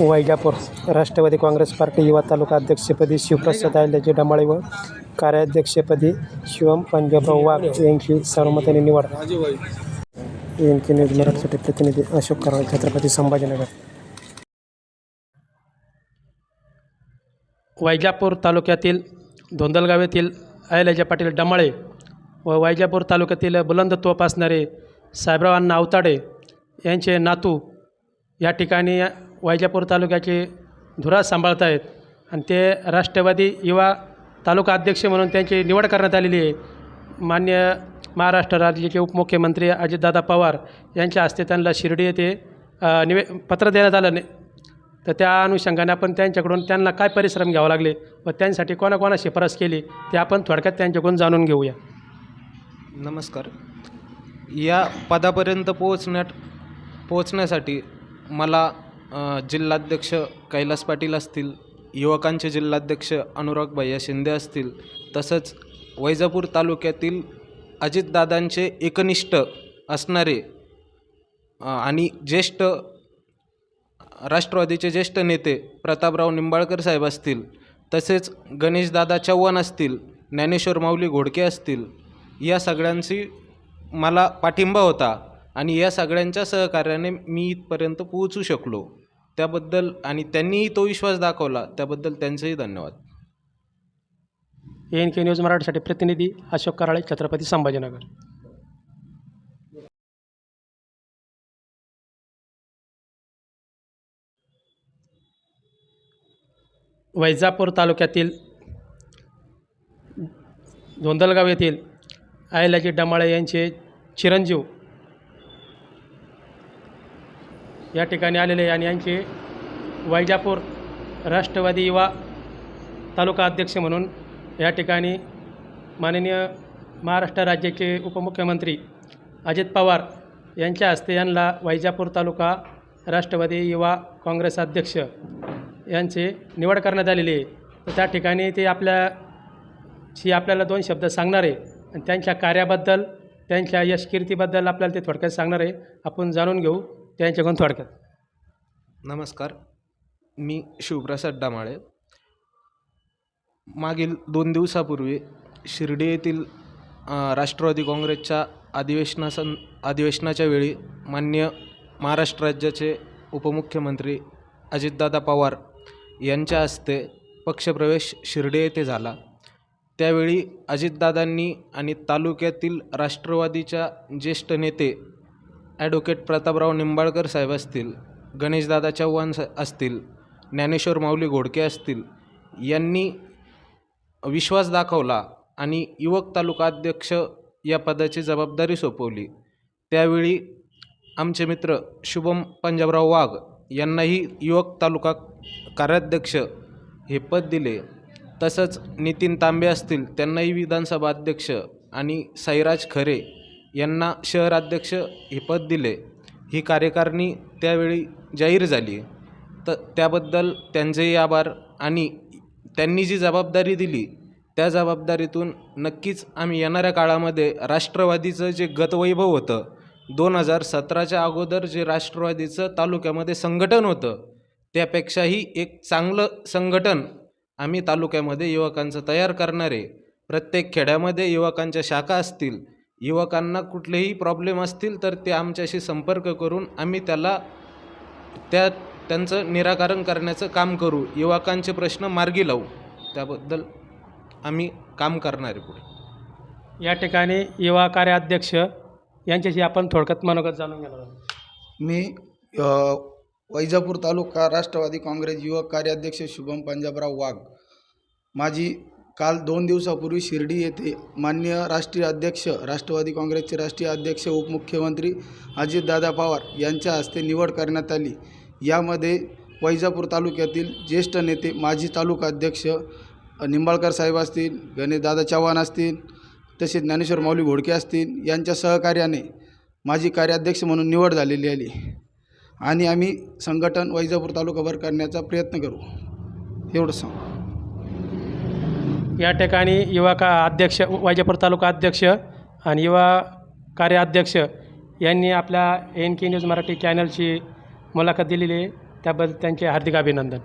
Vaijapur Rashtrawadi Congress party युवा तालुका अध्यक्षपदी शिवप्रसाद आयल्याचे डमाळे व कार्याध्यक्षपदी शिवम पंजाबराव वाघ यांची सर्वमताने निवड. एन न्यूज मराठीसाठी प्रतिनिधी अशोक कराळ छत्रपती संभाजीनगर. वैजापूर तालुक्यातील धोंदलगाव येथील आयलाजा पाटील डमाळे व वैजापूर तालुक्यातील बुलंद तोप असणारे साहेबराव अण्णा अवताडे यांचे नातू या ठिकाणी वैजापूर तालुक्याचे धुरा सांभाळत आहेत आणि ते राष्ट्रवादी युवा तालुका अध्यक्ष म्हणून त्यांची निवड करण्यात आलेली आहे. मान्य महाराष्ट्र राज्याचे उपमुख्यमंत्री अजितदादा पवार यांच्या हस्ते त्यांना शिर्डी येथे निवे पत्र देण्यात आलं ने तर त्या अनुषंगाने आपण त्यांच्याकडून त्यांना काय परिश्रम घ्यावे लागले व त्यांसाठी कोणाकोणा शिफारस केली ते आपण थोडक्यात त्यांच्याकडून जाणून घेऊया. नमस्कार. या पदापर्यंत पोहोचण्यात पोहोचण्यासाठी मला जिल्हाध्यक्ष कैलास पाटील असतील युवकांचे जिल्हाध्यक्ष अनुराग भैया शिंदे असतील तसंच वैजापूर तालुक्यातील अजितदादांचे एकनिष्ठ असणारे आणि ज्येष्ठ राष्ट्रवादीचे ज्येष्ठ नेते प्रतापराव निंबाळकर साहेब असतील तसेच गणेशदादा चव्हाण असतील ज्ञानेश्वर माऊली घोडके असतील या सगळ्यांशी मला पाठिंबा होता. आणि या सगळ्यांच्या सहकार्याने मी इथपर्यंत पोहोचू शकलो. त्याबद्दल आणि त्यांनीही तो विश्वास दाखवला त्याबद्दल त्यांचेही धन्यवाद. एन के न्यूज मराठीसाठी प्रतिनिधी अशोक कराळे छत्रपती संभाजीनगर. वैजापूर तालुक्यातील धोंदलगाव येथील आयलाजी डमाळे यांचे चिरंजीव या ठिकाणी आलेले आणि यांचे वैजापूर राष्ट्रवादी युवा तालुका अध्यक्ष म्हणून या ठिकाणी माननीय महाराष्ट्र राज्याचे उपमुख्यमंत्री अजित पवार यांच्या हस्ते यांना वैजापूर तालुका राष्ट्रवादी युवा काँग्रेस अध्यक्ष यांचे निवड करण्यात आलेली आहे. तर त्या ठिकाणी ते आपल्या शी आपल्याला दोन शब्द सांगणार आहे. आणि त्यांच्या कार्याबद्दल त्यांच्या यशकीर्तीबद्दल आपल्याला ते थोडक्यात सांगणार आहे. आपण जाणून घेऊ. त्यांच्याकडून थोडक्यात. नमस्कार. मी शिवप्रसाद डामाळे. मागील दोन दिवसापूर्वी शिर्डी येथील राष्ट्रवादी काँग्रेसच्या अधिवेशनासन अधिवेशनाच्या वेळी मान्य महाराष्ट्र राज्याचे उपमुख्यमंत्री अजितदादा पवार यांच्या हस्ते पक्षप्रवेश शिर्डी येथे झाला. त्यावेळी अजितदादांनी आणि तालुक्यातील राष्ट्रवादीच्या ज्येष्ठ नेते ॲडव्होकेट प्रतापराव निंबाळकर साहेब असतील गणेशदादा चव्हाण स असतील ज्ञानेश्वर माऊली घोडके असतील यांनी विश्वास दाखवला आणि युवक तालुका अध्यक्ष या पदाची जबाबदारी सोपवली. त्यावेळी आमचे मित्र शुभम पंजाबराव वाघ यांनाही युवक तालुका कार्याध्यक्ष हे पद दिले. तसंच नितीन तांबे असतील त्यांनाही विधानसभा अध्यक्ष आणि साईराज खरे यांना शहराध्यक्ष हे पद दिले. ही कार्यकारिणी त्यावेळी जाहीर झाली. तर त्याबद्दल त्यांचेही आभार आणि त्यांनी जी जबाबदारी दिली त्या जबाबदारीतून नक्कीच आम्ही येणाऱ्या काळामध्ये राष्ट्रवादीचं जे गतवैभव होतं दोन हजार सतराच्या अगोदर जे राष्ट्रवादीचं तालुक्यामध्ये संघटन होतं त्यापेक्षाही एक चांगलं संघटन आम्ही तालुक्यामध्ये युवकांचं तयार करणारे. प्रत्येक खेड्यामध्ये युवकांच्या शाखा असतील युवकांना कुठलेही प्रॉब्लेम असतील तर ते आमच्याशी संपर्क करून आम्ही त्याला त्या त्यांचं निराकरण करण्याचं काम करू. युवकांचे प्रश्न मार्गी लावू. त्याबद्दल आम्ही काम करणार आहे पुढे. या ठिकाणी युवा कार्याध्यक्ष यांच्याशी आपण थोडक्यात मनोगत जाणून घेणार आहोत. मी वैजापूर तालुका राष्ट्रवादी काँग्रेस युवक कार्याध्यक्ष शुभम पंजाबराव वाघ. माझी काल दोन दिवसापूर्वी शिर्डी येथे मान्य राष्ट्रीय अध्यक्ष राष्ट्रवादी काँग्रेसचे राष्ट्रीय अध्यक्ष उपमुख्यमंत्री अजितदादा पवार यांच्या हस्ते निवड करण्यात आली. यामध्ये वैजापूर तालुक्यातील ज्येष्ठ नेते माजी तालुका अध्यक्ष निंबाळकर साहेब असतील गणेशदादा चव्हाण असतील तसेच ज्ञानेश्वर माऊली घोडके असतील यांच्या सहकार्याने माझी कार्याध्यक्ष म्हणून निवड झालेली आली. आणि आम्ही संघटन वैजापूर तालुकाभर करण्याचा प्रयत्न करू. एवढं सांग. या ठिकाणी युवा का अध्यक्ष वायजापूर तालुका अध्यक्ष आणि युवा कार्याध्यक्ष यांनी आपल्या एन के न्यूज मराठी चॅनलची मुलाखत दिलेली आहे. त्याबद्दल त्यांचे हार्दिक अभिनंदन.